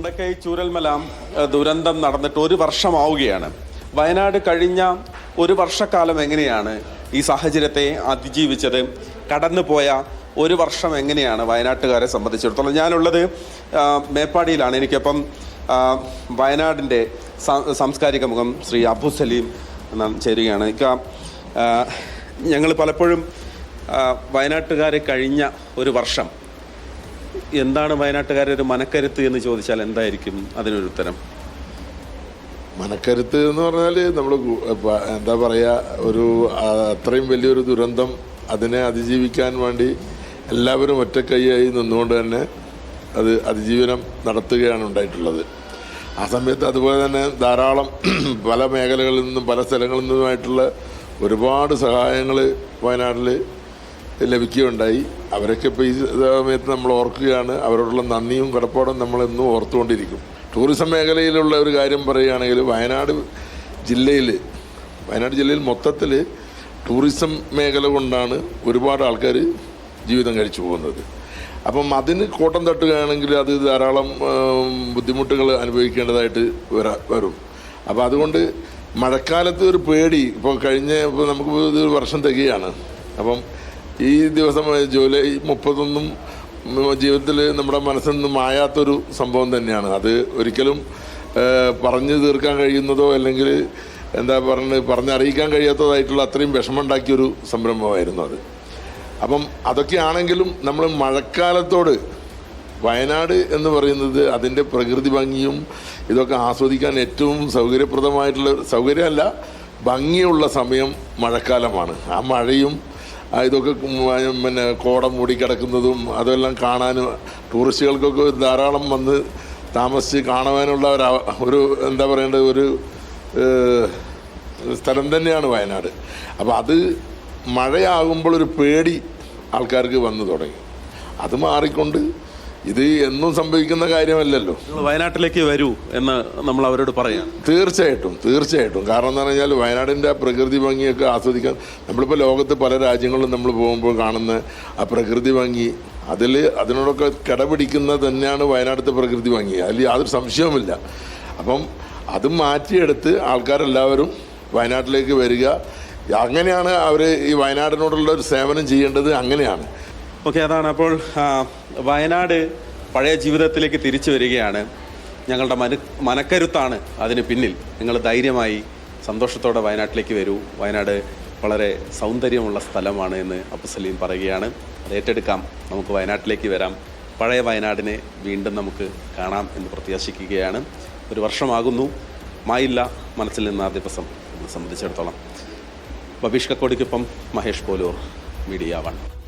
മുണ്ടക്കൈ ചൂരൽമല ദുരന്തം നടന്നിട്ട് ഒരു വർഷമാവുകയാണ്. വയനാട് കഴിഞ്ഞ ഒരു വർഷക്കാലം എങ്ങനെയാണ് ഈ സാഹചര്യത്തെ അതിജീവിച്ചത്? കടന്നുപോയ ഒരു വർഷം എങ്ങനെയാണ് വയനാട്ടുകാരെ സംബന്ധിച്ചിടത്തോളം? ഞാനുള്ളത് മേപ്പാടിയിലാണ്. എനിക്കപ്പം വയനാടിന്റെ സാംസ്കാരിക മുഖം ശ്രീ അബു സലീം ചേരുകയാണ്. ഞങ്ങൾ പലപ്പോഴും വയനാട്ടുകാരെ കഴിഞ്ഞ ഒരു വർഷം എന്താണ് വയനാട്ടുകാരുടെ ഒരു മനക്കരുത്ത് എന്ന് ചോദിച്ചാൽ എന്തായിരിക്കും അതിനൊരു ഉത്തരം? മനക്കരുത്ത് എന്ന് പറഞ്ഞാൽ നമ്മൾ എന്താ പറയുക ഒരു അത്രയും വലിയൊരു ദുരന്തം അതിനെ അതിജീവിക്കാൻ വേണ്ടി എല്ലാവരും ഒറ്റക്കൈയായി നിന്നുകൊണ്ട് തന്നെ അത് അതിജീവനം നടത്തുകയാണ് ഉണ്ടായിട്ടുള്ളത്. ആ സമയത്ത് അതുപോലെ തന്നെ ധാരാളം പല മേഖലകളിൽ നിന്നും പല സ്ഥലങ്ങളിൽ നിന്നുമായിട്ടുള്ള ഒരുപാട് സഹായങ്ങൾ വയനാട്ടിൽ ലഭിക്കുകയുണ്ടായി. അവരൊക്കെ ഇപ്പോൾ ഈ സമയത്ത് നമ്മൾ ഓർക്കുകയാണ്. അവരോടുള്ള നന്ദിയും കടപ്പാടും നമ്മൾ എന്നും ഓർത്തുകൊണ്ടിരിക്കും. ടൂറിസം മേഖലയിലുള്ള ഒരു കാര്യം പറയുകയാണെങ്കിൽ വയനാട് ജില്ലയിൽ വയനാട് ജില്ലയിൽ മൊത്തത്തിൽ ടൂറിസം മേഖല കൊണ്ടാണ് ഒരുപാട് ആൾക്കാർ ജീവിതം കഴിച്ചു പോകുന്നത്. അപ്പം അതിന് കോട്ടം തട്ടുകയാണെങ്കിൽ അത് ധാരാളം ബുദ്ധിമുട്ടുകൾ അനുഭവിക്കേണ്ടതായിട്ട് വരാ വരും. അപ്പോൾ അതുകൊണ്ട് മഴക്കാലത്ത് ഒരു പേടി. ഇപ്പോൾ കഴിഞ്ഞ ഇപ്പോൾ നമുക്ക് ഒരു വർഷം തികയാണ്. അപ്പം ഈ ദിവസം ജൂലൈ മുപ്പതൊന്നും ജീവിതത്തിൽ നമ്മുടെ മനസ്സിൽ നിന്ന് മായാത്തൊരു സംഭവം തന്നെയാണ്. അത് ഒരിക്കലും പറഞ്ഞു തീർക്കാൻ കഴിയുന്നതോ അല്ലെങ്കിൽ എന്താ പറഞ്ഞ് പറഞ്ഞറിയിക്കാൻ കഴിയാത്തതായിട്ടുള്ള അത്രയും വിഷമമുണ്ടാക്കിയൊരു സംരംഭമായിരുന്നു അത്. അപ്പം അതൊക്കെയാണെങ്കിലും നമ്മൾ മഴക്കാലത്തോട് വയനാട് എന്ന് പറയുന്നത് അതിന്റെ പ്രകൃതി ഭംഗിയും ഇതൊക്കെ ആസ്വദിക്കാൻ ഏറ്റവും സൗകര്യപ്രദമായിട്ടുള്ള സൗകര്യമല്ല ഭംഗിയുള്ള സമയം മഴക്കാലമാണ്. ആ മഴയും ഇതൊക്കെ പിന്നെ കോട മൂടിക്കിടക്കുന്നതും അതെല്ലാം കാണാനും ടൂറിസ്റ്റുകൾക്കൊക്കെ ധാരാളം വന്ന് താമസിച്ച് കാണുവാനുള്ള ഒരു ഒരു എന്താ പറയേണ്ടത് ഒരു സ്ഥലം തന്നെയാണ് വയനാട്. അപ്പോൾ അത് മഴയാകുമ്പോൾ ഒരു പേടി ആൾക്കാർക്ക് വന്നു തുടങ്ങി. അത് മാറിക്കൊണ്ട് ഇത് എന്നും സംഭവിക്കുന്ന കാര്യമല്ലല്ലോ. നിങ്ങൾ വയനാട്ടിലേക്ക് വരൂ എന്ന് നമ്മൾ അവരോട് പറയാം. തീർച്ചയായിട്ടും തീർച്ചയായിട്ടും. കാരണം എന്ന് പറഞ്ഞാൽ വയനാടിന്റെ പ്രകൃതി ഭംഗിയൊക്കെ ആസ്വദിക്കാൻ നമ്മളിപ്പോൾ ലോകത്ത് പല രാജ്യങ്ങളിലും നമ്മൾ പോകുമ്പോൾ കാണുന്ന ആ പ്രകൃതി ഭംഗി. അതിൽ അതിനോടൊക്കെ കിടപിടിക്കുന്ന തന്നെയാണ് വയനാട്ടിലെ പ്രകൃതി ഭംഗി. അതിൽ യാതൊരു സംശയവുമില്ല. അപ്പം അത് മാറ്റിയെടുത്ത് ആൾക്കാരെല്ലാവരും വയനാട്ടിലേക്ക് വരിക. അങ്ങനെയാണ് അവർ ഈ വയനാടിനോടുള്ള ഒരു സേവനം ചെയ്യേണ്ടത് അങ്ങനെയാണ്. ഓക്കെ അതാണ് അപ്പോൾ വയനാട് പഴയ ജീവിതത്തിലേക്ക് തിരിച്ചു വരികയാണ്. ഞങ്ങളുടെ മന മനക്കരുത്താണ് അതിന് പിന്നിൽ. നിങ്ങൾ ധൈര്യമായി സന്തോഷത്തോടെ വയനാട്ടിലേക്ക് വരൂ. വയനാട് വളരെ സൗന്ദര്യമുള്ള സ്ഥലമാണ് എന്ന് അബ്ദുസലീം പറയുകയാണ്. അത് ഏറ്റെടുക്കാം. നമുക്ക് വയനാട്ടിലേക്ക് വരാം. പഴയ വയനാടിനെ വീണ്ടും നമുക്ക് കാണാം എന്ന് പ്രത്യാശിക്കുകയാണ്. ഒരു വർഷമാകുന്നു. മായില്ല മനസ്സിൽ നിന്ന് ആ ദിവസം. സംബന്ധിച്ചിടത്തോളം. ബബീഷ് കക്കോടിക്കൊപ്പം മഹേഷ് പോലൂർ മീഡിയ വൺ.